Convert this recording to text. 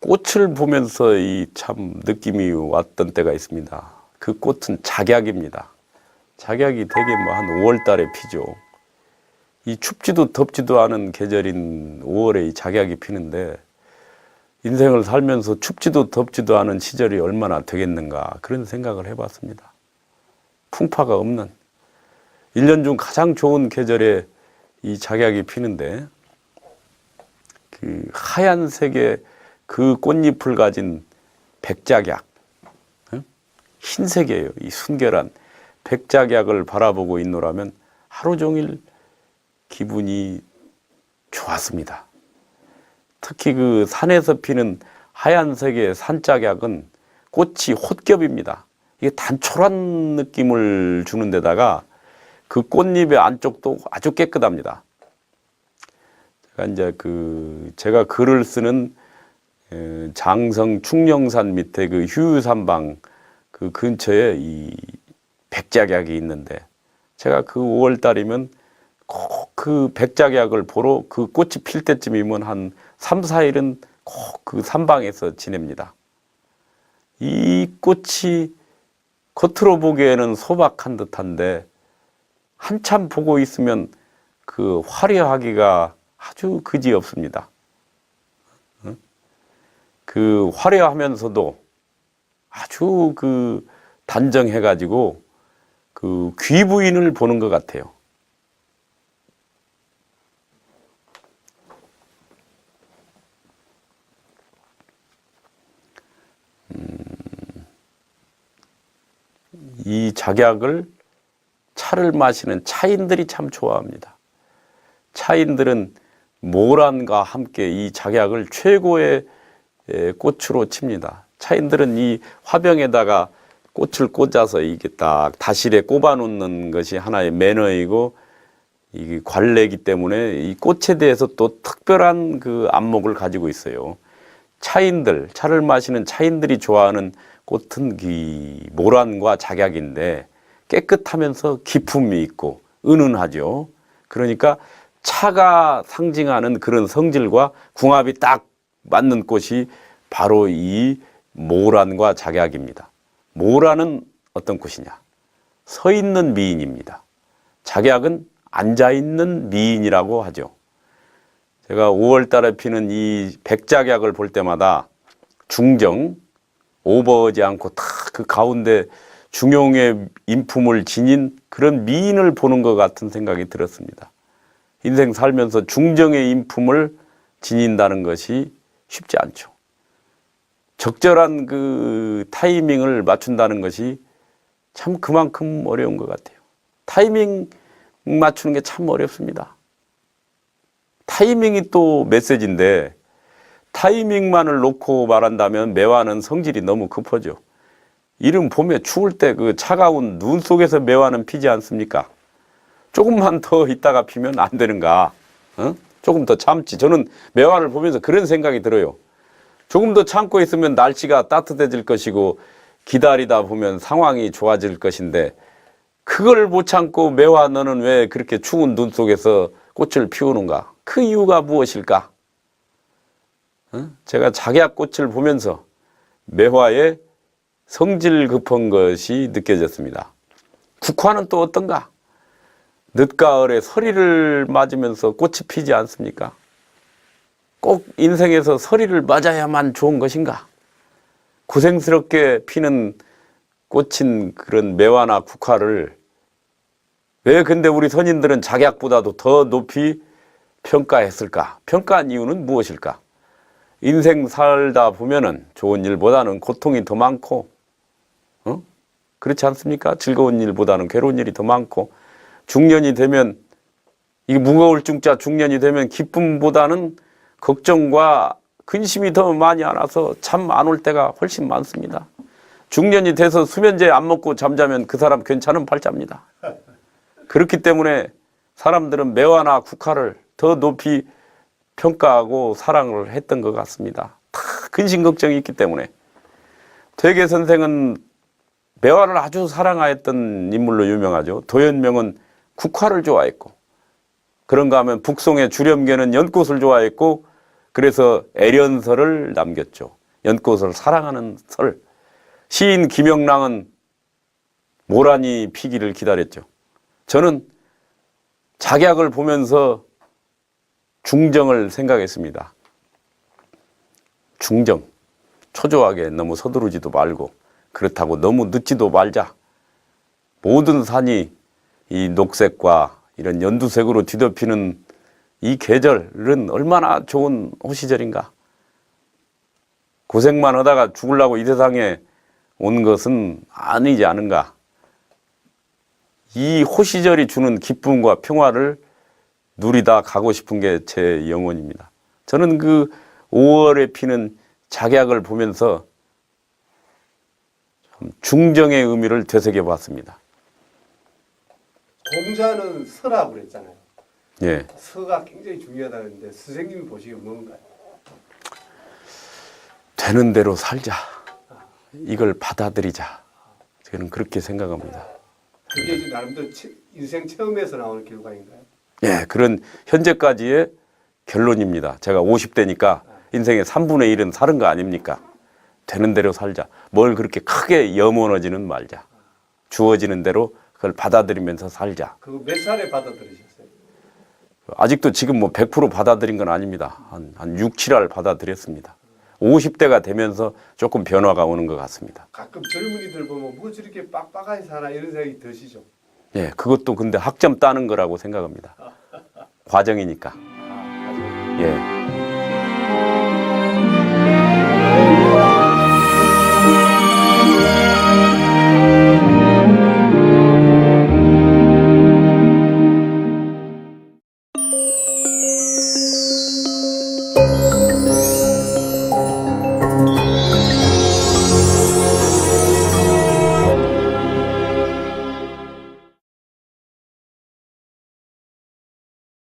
꽃을 보면서 이 참 느낌이 왔던 때가 있습니다. 그 꽃은 작약입니다. 작약이 되게 뭐한 5월 달에 피죠. 이 춥지도 덥지도 않은 계절인 5월에 이 작약이 피는데 인생을 살면서 춥지도 덥지도 않은 시절이 얼마나 되겠는가 그런 생각을 해봤습니다. 풍파가 없는 1년 중 가장 좋은 계절에 이 작약이 피는데 그 하얀색의 그 꽃잎을 가진 백작약 응? 흰색이에요. 이 순결한 백작약을 바라보고 있노라면 하루 종일 기분이 좋았습니다. 특히 그 산에서 피는 하얀색의 산짝약은 꽃이 혼겹입니다. 이게 단촐한 느낌을 주는 데다가 그 꽃잎의 안쪽도 아주 깨끗합니다. 제가 이제 그 제가 글을 쓰는 에, 장성 충령산 밑에 그 휴유산방 그 근처에 이 백작약이 있는데 제가 그 5월 달이면 꼭 그 백작약을 보러 그 꽃이 필 때쯤이면 한 3, 4일은 꼭 그 산방에서 지냅니다. 이 꽃이 겉으로 보기에는 소박한 듯한데 한참 보고 있으면 그 화려하기가 아주 그지 없습니다. 응? 그 화려하면서도 아주 그 단정해가지고 그 귀부인을 보는 것 같아요. 이 작약을 차를 마시는 차인들이 참 좋아합니다. 차인들은 모란과 함께 이 작약을 최고의 에, 꽃으로 칩니다. 차인들은 이 화병에다가 꽃을 꽂아서 이게 딱 다실에 꼽아 놓는 것이 하나의 매너이고 이게 관례이기 때문에 이 꽃에 대해서 또 특별한 그 안목을 가지고 있어요. 차인들, 차를 마시는 차인들이 좋아하는 꽃은 이 모란과 작약인데 깨끗하면서 기품이 있고 은은하죠. 그러니까 차가 상징하는 그런 성질과 궁합이 딱 맞는 꽃이 바로 이 모란과 작약입니다. 모란은 어떤 꽃이냐? 서 있는 미인입니다. 작약은 앉아 있는 미인이라고 하죠. 제가 5월 달에 피는 이 백작약을 볼 때마다 중정, 오버하지 않고 딱그 가운데 중용의 인품을 지닌 그런 미인을 보는 것 같은 생각이 들었습니다. 인생 살면서 중정의 인품을 지닌다는 것이 쉽지 않죠. 적절한 그 타이밍을 맞춘다는 것이 참 그만큼 어려운 것 같아요. 타이밍 맞추는 게 참 어렵습니다. 타이밍이 또 메시지인데 타이밍만을 놓고 말한다면 매화는 성질이 너무 급하죠. 이름 봄에 추울 때 그 차가운 눈 속에서 매화는 피지 않습니까? 조금만 더 있다가 피면 안 되는가? 어? 조금 더 참지. 저는 매화를 보면서 그런 생각이 들어요. 조금 더 참고 있으면 날씨가 따뜻해질 것이고 기다리다 보면 상황이 좋아질 것인데 그걸 못 참고 매화 너는 왜 그렇게 추운 눈 속에서 꽃을 피우는가? 그 이유가 무엇일까? 어? 제가 작약 꽃을 보면서 매화의 성질 급한 것이 느껴졌습니다. 국화는 또 어떤가? 늦가을에 서리를 맞으면서 꽃이 피지 않습니까? 꼭 인생에서 서리를 맞아야만 좋은 것인가? 고생스럽게 피는 꽃인 그런 매화나 국화를 왜 근데 우리 선인들은 작약보다도 더 높이 평가했을까? 평가한 이유는 무엇일까? 인생 살다 보면은 좋은 일보다는 고통이 더 많고, 어? 그렇지 않습니까? 즐거운 일보다는 괴로운 일이 더 많고, 중년이 되면, 이게 무거울 중자 중년이 되면 기쁨보다는 걱정과 근심이 더 많이 안아서 잠 안 올 때가 훨씬 많습니다. 중년이 돼서 수면제 안 먹고 잠자면 그 사람 괜찮은 팔자입니다. 그렇기 때문에 사람들은 매화나 국화를 더 높이 평가하고 사랑을 했던 것 같습니다. 다 근심 걱정이 있기 때문에. 퇴계 선생은 매화를 아주 사랑하였던 인물로 유명하죠. 도연명은 국화를 좋아했고, 그런가 하면 북송의 주렴계는 연꽃을 좋아했고, 그래서 애련설을 남겼죠. 연꽃을 사랑하는 설. 시인 김영랑은 모란이 피기를 기다렸죠. 저는 작약을 보면서 중정을 생각했습니다. 중정. 초조하게 너무 서두르지도 말고 그렇다고 너무 늦지도 말자. 모든 산이 이 녹색과 이런 연두색으로 뒤덮이는 이 계절은 얼마나 좋은 호시절인가. 고생만 하다가 죽으려고 이 세상에 온 것은 아니지 않은가. 이 호시절이 주는 기쁨과 평화를 누리다 가고 싶은 게 제 영혼입니다. 저는 그 5월에 피는 작약을 보면서 참 중정의 의미를 되새겨 봤습니다. 공자는 서라고 그랬잖아요. 예. 서가 굉장히 중요하다 는데 선생님이 보시기에 뭔가요? 되는 대로 살자. 이걸 받아들이자. 저는 그렇게 생각합니다. 그게 이제 나름대로 체- 인생 체험에서 나오는 결과인가요? 예, 그런 현재까지의 결론입니다. 제가 50대니까 인생의 3분의 1은 사는 거 아닙니까? 되는 대로 살자. 뭘 그렇게 크게 염원하지는 말자. 주어지는 대로 그걸 받아들이면서 살자. 그거 몇 살에 받아들이셨어요? 아직도 지금 뭐 100% 받아들인 건 아닙니다. 한, 한 6, 7할 받아들였습니다. 50대가 되면서 조금 변화가 오는 것 같습니다. 가끔 젊은이들 보면 뭐 저렇게 빡빡하게 사나 이런 생각이 드시죠? 예, 그것도 근데 학점 따는 거라고 생각합니다. 과정이니까. 아, 예.